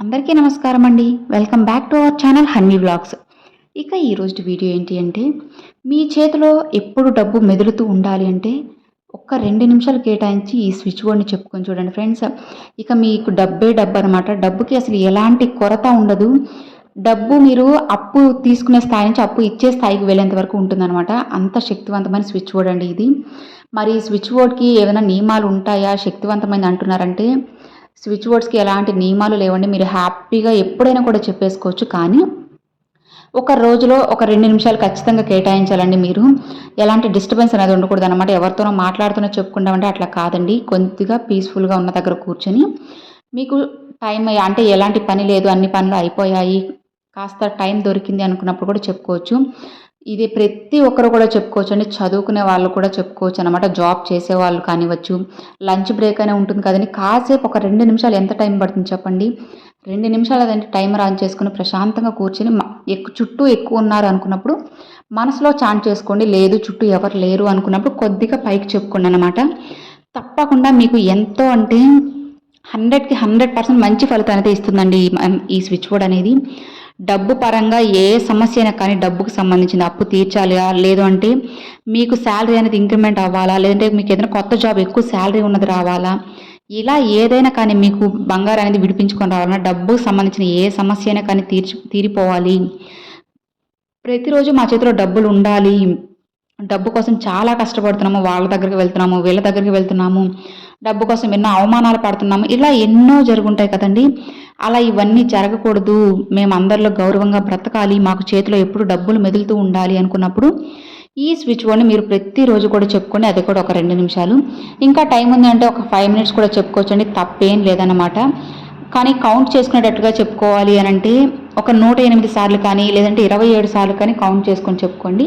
అందరికీ నమస్కారం అండి welcome back to our channel Hanvi vlogs ఇక ఈరోజు వీడియో ఏంటి అంటే మీ చేతిలో ఎప్పుడు డబ్బు మెదులుతూ ఉండాలి అంటే ఒక్క రెండు నిమిషాలు కేటాయించి ఈ స్విచ్ బోర్డ్ని చెప్పుకొని చూడండి ఫ్రెండ్స్. ఇక మీకు డబ్బే డబ్బు అనమాట డబ్బుకి అసలు ఎలాంటి కొరత ఉండదు. డబ్బు మీరు అప్పు తీసుకునే స్థాయి నుంచి అప్పు ఇచ్చే స్థాయికి వెళ్ళేంత వరకు ఉంటుందన్నమాట. అంత శక్తివంతమైన స్విచ్ బోర్డ్ అండి ఇది. మరి ఈ స్విచ్ బోర్డ్కి ఏమైనా నియమాలు ఉంటాయా? శక్తివంతమైన అంటున్నారంటే స్విచ్ బోర్డ్స్కి ఎలాంటి నియమాలు లేవండి. మీరు హ్యాపీగా ఎప్పుడైనా కూడా చెప్పేసుకోవచ్చు. కానీ ఒక రోజులో ఒక రెండు నిమిషాలు ఖచ్చితంగా కేటాయించాలండి మీరు. ఎలాంటి డిస్టర్బెన్స్ అనేది ఉండకూడదు అనమాట ఎవరితోనో మాట్లాడుతూనో చెప్పుకుంటామంటే అట్లా కాదండి. కొద్దిగా పీస్ఫుల్గా ఉన్న దగ్గర కూర్చొని మీకు టైం అంటే ఎలాంటి పని లేదు. అన్ని పనులు అయిపోయాయి. కాస్త టైం దొరికింది అనుకున్నప్పుడు కూడా చెప్పుకోవచ్చు. ఇది ప్రతి ఒక్కరు కూడా చెప్పుకోవచ్చు అండి చదువుకునే వాళ్ళు కూడా చెప్పుకోవచ్చు అనమాట జాబ్ చేసే వాళ్ళు కానివ్వచ్చు లంచ్ బ్రేక్ అనే ఉంటుంది కదండి. కాసేపు ఒక రెండు నిమిషాలు ఎంత టైం పడుతుంది చెప్పండి? రెండు నిమిషాలు అదంటే టైమర్ ఆన్ చేసుకుని ప్రశాంతంగా కూర్చొని ఎక్కువ చుట్టూ ఎక్కువ ఉన్నారు అనుకున్నప్పుడు మనసులో చాంట్ చేసుకోండి. లేదు చుట్టూ ఎవరు లేరు అనుకున్నప్పుడు కొద్దిగా పైకి చెప్పుకోండి అనమాట తప్పకుండా మీకు ఎంతో అంటే హండ్రెడ్కి హండ్రెడ్ పర్సెంట్ మంచి ఫలితాన్ని అయితే ఇస్తుందండి ఈ స్విచ్ బోర్డ్ అనేది. డబ్బు పరంగా ఏ సమస్య అయినా కానీ డబ్బుకు సంబంధించిన అప్పు తీర్చాలా లేదు అంటే మీకు శాలరీ అనేది ఇంక్రిమెంట్ అవ్వాలా? లేదంటే మీకు ఏదైనా కొత్త జాబ్ ఎక్కువ శాలరీ ఉన్నది రావాలా? ఇలా ఏదైనా కానీ మీకు బంగారం అనేది విడిపించుకొని రావాలన్నా డబ్బుకు సంబంధించిన ఏ సమస్య అయినా కానీ తీర్చి తీరిపోవాలి. ప్రతిరోజు మా చేతిలో డబ్బులు ఉండాలి. డబ్బు కోసం చాలా కష్టపడుతున్నాము. వాళ్ళ దగ్గరికి వెళ్తున్నాము వీళ్ళ దగ్గరికి వెళ్తున్నాము. డబ్బు కోసం ఎన్నో అవమానాలు పడుతున్నాము. ఇలా ఎన్నో జరుగుంటాయి కదండి. అలా ఇవన్నీ జరగకూడదు. మేము అందరిలో గౌరవంగా బ్రతకాలి. మాకు చేతిలో ఎప్పుడు డబ్బులు మెదులుతూ ఉండాలి అనుకున్నప్పుడు ఈ స్విచ్ బోర్డ్ని మీరు ప్రతిరోజు కూడా చెప్పుకొని అది కూడా ఒక రెండు నిమిషాలు. ఇంకా టైం ఉంది అంటే ఒక ఫైవ్ మినిట్స్ కూడా చెప్పుకోవచ్చండి. తప్పేం లేదన్నమాట. కానీ కౌంట్ చేసుకునేటట్టుగా చెప్పుకోవాలి అని అంటే ఒక నూట ఎనిమిది సార్లు కానీ లేదంటే ఇరవై ఏడు సార్లు కానీ కౌంట్ చేసుకొని చెప్పుకోండి.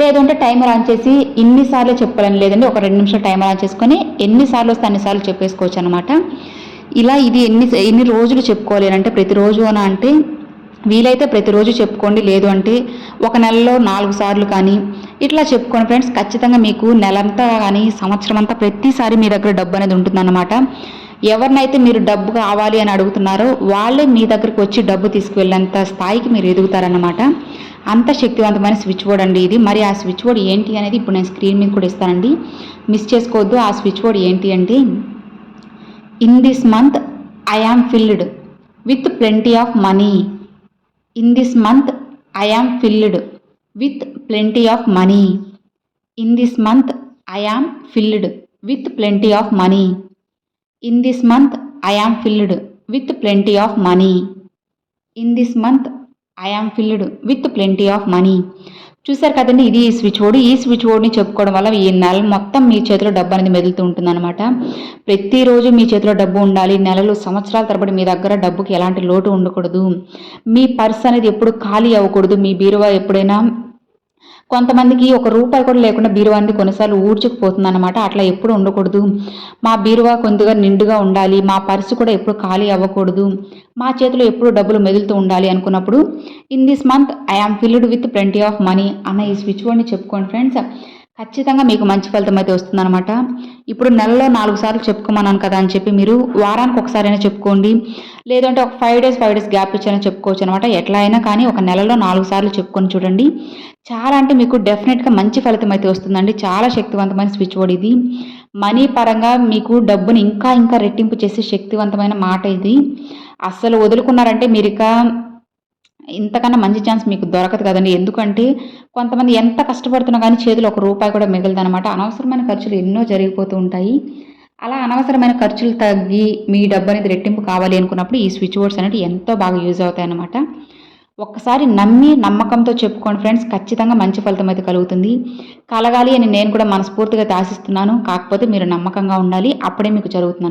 లేదంటే టైమర్ ఆన్ చేసి ఇన్నిసార్లు చెప్పాలని. లేదండి ఒక రెండు నిమిషాలు టైమర్ ఆన్ చేసుకొని ఎన్నిసార్లు వస్తే అన్నిసార్లు చెప్పేసుకోవచ్చు అనమాట ఇలా ఇది ఎన్ని ఎన్ని రోజులు చెప్పుకోవాలి అంటే ప్రతిరోజు అని అంటే వీలైతే ప్రతిరోజు చెప్పుకోండి లేదు అంటే ఒక నెలలో నాలుగు సార్లు కానీ ఇట్లా చెప్పుకోండి ఫ్రెండ్స్. ఖచ్చితంగా మీకు నెలంతా కానీ సంవత్సరం అంతా ప్రతిసారి మీ దగ్గర డబ్బు అనేది ఉంటుందన్నమాట. ఎవరినైతే మీరు డబ్బు కావాలి అని అడుగుతున్నారో వాళ్ళే మీ దగ్గరకు వచ్చి డబ్బు తీసుకువెళ్ళేంత స్థాయికి మీరు ఎదుగుతారన్నమాట. అంత శక్తివంతమైన స్విచ్ బోర్డ్ అండి ఇది. మరి ఆ స్విచ్ బోర్డ్ ఏంటి అనేది ఇప్పుడు నేను స్క్రీన్ మీద కూడా ఇస్తానండి. మిస్ చేసుకోవద్దు. ఆ స్విచ్ బోర్డ్ ఏంటి అంటే in this month I am filled with plenty of money in this month I am filled with plenty of money in this month I am filled with plenty of money in this month I am filled with plenty of money in this month I am filled with plenty of money చూసారు కదండి ఇది ఈ switch board ఈ switch బోర్డ్ని చెప్పుకోవడం వల్ల ఈ నెల మొత్తం మీ చేతిలో డబ్బు అనేది మెదులుతూ ఉంటుందన్నమాట. ప్రతిరోజు మీ చేతిలో డబ్బు ఉండాలి. నెలలు సంవత్సరాల తరబడి మీ దగ్గర డబ్బుకి ఎలాంటి లోటు ఉండకూడదు. మీ పర్స్ అనేది ఎప్పుడు ఖాళీ అవ్వకూడదు. మీ బీరువా ఎప్పుడైనా కొంతమందికి ఒక రూపాయి కూడా లేకుండా బీరువా అనేది కొన్నిసార్లు ఊడ్చుకుపోతుంది అనమాట అట్లా ఎప్పుడు ఉండకూడదు. మా బీరువా కొద్దిగా నిండుగా ఉండాలి. మా పర్సు కూడా ఎప్పుడు ఖాళీ అవ్వకూడదు. మా చేతిలో ఎప్పుడు డబ్బులు మెదులుతూ ఉండాలి అనుకున్నప్పుడు in this month I am filled with plenty of money అన్న ఈ స్విచ్ బోర్డ్ని చెప్పుకోండి ఫ్రెండ్స్. ఖచ్చితంగా మీకు మంచి ఫలితం అయితే వస్తుందన్నమాట. ఇప్పుడు నెలలో నాలుగు సార్లు చెప్పుకోమన్నాను కదా అని చెప్పి మీరు వారానికి ఒకసారైనా చెప్పుకోండి. లేదంటే ఒక five days five days gap ఇచ్చైనా చెప్పుకోవచ్చు అనమాట ఎట్లా అయినా కానీ ఒక నెలలో నాలుగు సార్లు చెప్పుకొని చూడండి. చాలా అంటే మీకు డెఫినెట్గా మంచి ఫలితం అయితే వస్తుందండి. చాలా శక్తివంతమైన స్విచ్ బోర్డ్ ఇది. మనీ పరంగా మీకు డబ్బుని ఇంకా ఇంకా రెట్టింపు చేసే శక్తివంతమైన మాట ఇది. అస్సలు వదులుకున్నారంటే మీరు ఇక ఇంతకన్నా మంచి ఛాన్స్ మీకు దొరకదు కదండి. ఎందుకంటే కొంతమంది ఎంత కష్టపడుతున్నా కానీ చేతులు ఒక రూపాయి కూడా మిగలదనమాట అనవసరమైన ఖర్చులు ఎన్నో జరిగిపోతూ ఉంటాయి. అలా అనవసరమైన ఖర్చులు తగ్గి మీ డబ్బు అనేది రెట్టింపు కావాలి అనుకున్నప్పుడు ఈ స్విచ్ బోర్డ్స్ అనేవి ఎంతో బాగా యూజ్ అవుతాయి అనమాట ఒక్కసారి నమ్మి నమ్మకంతో చెప్పుకోండి ఫ్రెండ్స్ ఖచ్చితంగా మంచి ఫలితం అయితే కలుగుతుంది. కలగాలి అని నేను కూడా మనస్ఫూర్తిగా ఆశిస్తున్నాను కాకపోతే మీరు నమ్మకంగా ఉండాలి. అప్పుడే మీకు జరుగుతుంది